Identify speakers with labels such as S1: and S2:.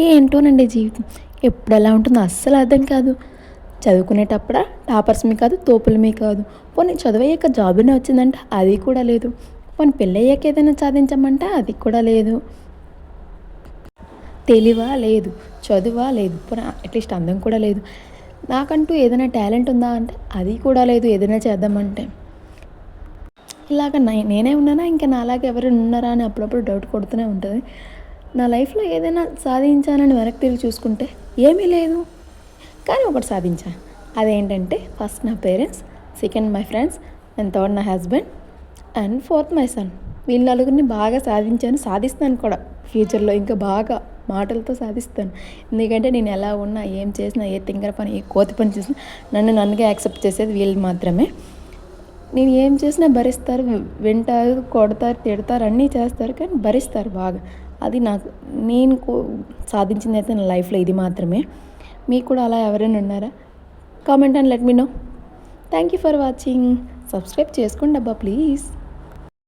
S1: ఏంటోనండి జీవితం? ఎప్పుడు ఎలా ఉంటుందో అస్సలు అర్థం కాదు. చదువుకునేటప్పుడ? టాపర్స్ మీ కాదు తోపులు మీ కాదు. పోనీ చదువయ్యాక జాబునే వచ్చిందంటే అది కూడా లేదు. పోనీ పెళ్ళయ్యాక ఏదైనా సాధించమంటే అది కూడా లేదు. తెలివా? లేదు. చదువా? లేదు. పోనీ అట్లీస్ట్ అందం కూడా లేదు. నాకంటూ ఏదైనా టాలెంట్ ఉందా అంటే అది కూడా లేదు. ఏదైనా చేద్దామంటే. ఇలాగ నేనే ఉన్నానా? ఇంకా నాలాగా ఎవరైనా ఉన్నారా? అని అప్పుడప్పుడు డౌట్ కొడుతూనే ఉంటుంది. నా లైఫ్లో ఏదైనా సాధించానని వెనక్కి తిరిగి చూసుకుంటే ఏమీ లేదు. కానీ ఒకటి సాధించాను అదేంటంటే ఫస్ట్ నా parents second my friends and third నా husband and fourth my son వీళ్ళ నలుగురిని బాగా సాధించాను సాధిస్తాను కూడా. ఫ్యూచర్లో ఇంకా బాగా మాటలతో సాధిస్తాను. ఎందుకంటే నేను ఎలా ఉన్నా ఏం చేసినా ఏ తింగర పని ఏ కోతి పని చేసినా నన్ను నన్నుగా యాక్సెప్ట్ చేసేది వీళ్ళు మాత్రమే. నేను ఏం చేసినా భరిస్తారు వింటారు కొడతారు తిడతారు అన్నీ చేస్తారు కానీ భరిస్తారు బాగా. అది నాకు నేను కో- సాధించింది అయితే నా లైఫ్లో ఇది మాత్రమే. మీకు కూడా అలా ఎవరైనా ఉన్నారా? Comment and let me know. Thank you for watching. Subscribe చేసుకోండి అబ్బా ప్లీజ్.